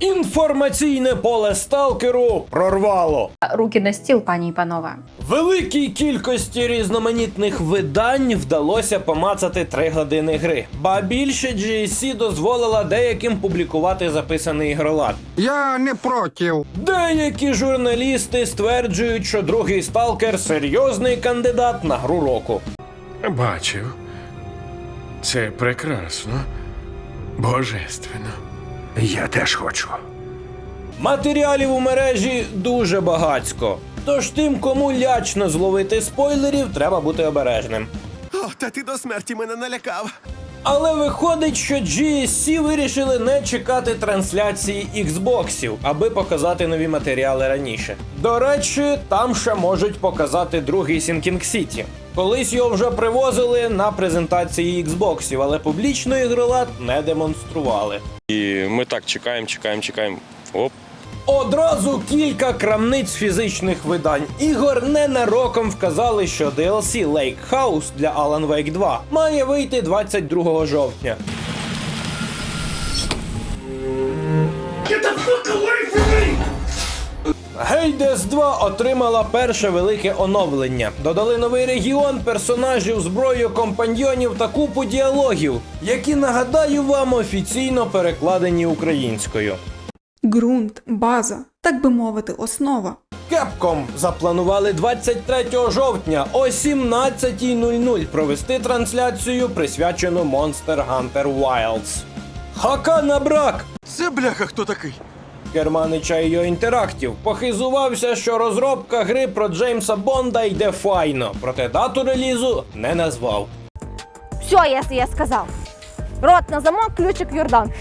Інформаційне поле сталкеру прорвало. Руки на стіл, пані і панове. Великій кількості різноманітних видань вдалося помацати 3 години гри. Ба більше GSC дозволила деяким публікувати записаний ігролад. Я не против. Деякі журналісти стверджують, що другий сталкер серйозний кандидат на гру року. Бачив. Це прекрасно. Божественно. Я теж хочу. Матеріалів у мережі дуже багацько. Тож тим, кому лячно зловити спойлерів, треба бути обережним. О, та ти до смерті мене налякав. Але виходить, що GSC вирішили не чекати трансляції Xboxів, аби показати нові матеріали раніше. До речі, там ще можуть показати другий Sinking City. Колись його вже привозили на презентації Xboxів, але публічно ігролад не демонстрували. І ми так чекаємо, чекаємо, чекаємо. Оп. Одразу кілька крамниць фізичних видань ігор ненароком вказали, що DLC Lake House для Alan Wake 2 має вийти 22 жовтня. Hades 2 отримала перше велике оновлення. Додали новий регіон, персонажів, зброю, компаньйонів та купу діалогів, які нагадаю вам офіційно перекладені українською. Ґрунт, база, так би мовити, основа. Capcom запланували 23 жовтня о 17.00 провести трансляцію, присвячену Monster Hunter Wilds. Хакана Брак, Це бляха хто такий? керманича ее інтерактів, похизувався, що розробка гри про Джеймса Бонда йде файно, проте дату релізу не назвав. Все, я, я сказав. Рот на замок, ключик в Йордан.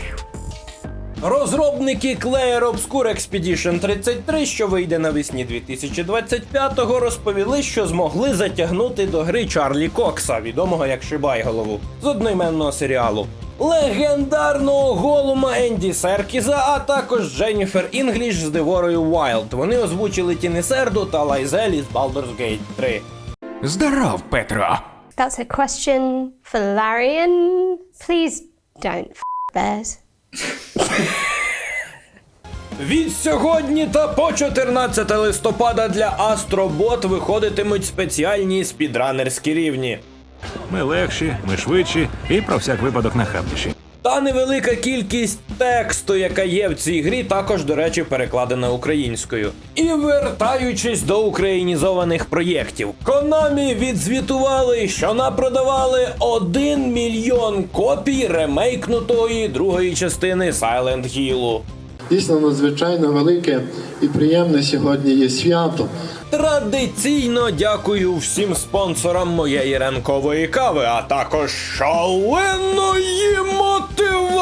Розробники Clair Obscure Expedition 33, що вийде навесні 2025-го, розповіли, що змогли затягнути до гри Чарлі Кокса, відомого як Шибайголову, з одноіменного серіалу. Легендарного голума Енді Серкіза, а також Дженніфер Інгліш з Деворою Уайлд. Вони озвучили Тінісерду та Лайзелі з Baldur's Gate 3. Здоров, Петро. That's a question for Larian. Please don't f bears. Від сьогодні та по 14 листопада для Астробот виходитимуть спеціальні спідранерські рівні. Ми легші, ми швидші і про всяк випадок нахабніші. Та невелика кількість тексту, яка є в цій грі, також, до речі, перекладена українською. І вертаючись до українізованих проєктів, Konami відзвітували, що напродавали 1 мільйон копій ремейкнутої другої частини Silent Hill. Дійсно надзвичайно велике і приємне сьогодні є свято. Традиційно дякую всім спонсорам моєї ранкової кави, а також шаленої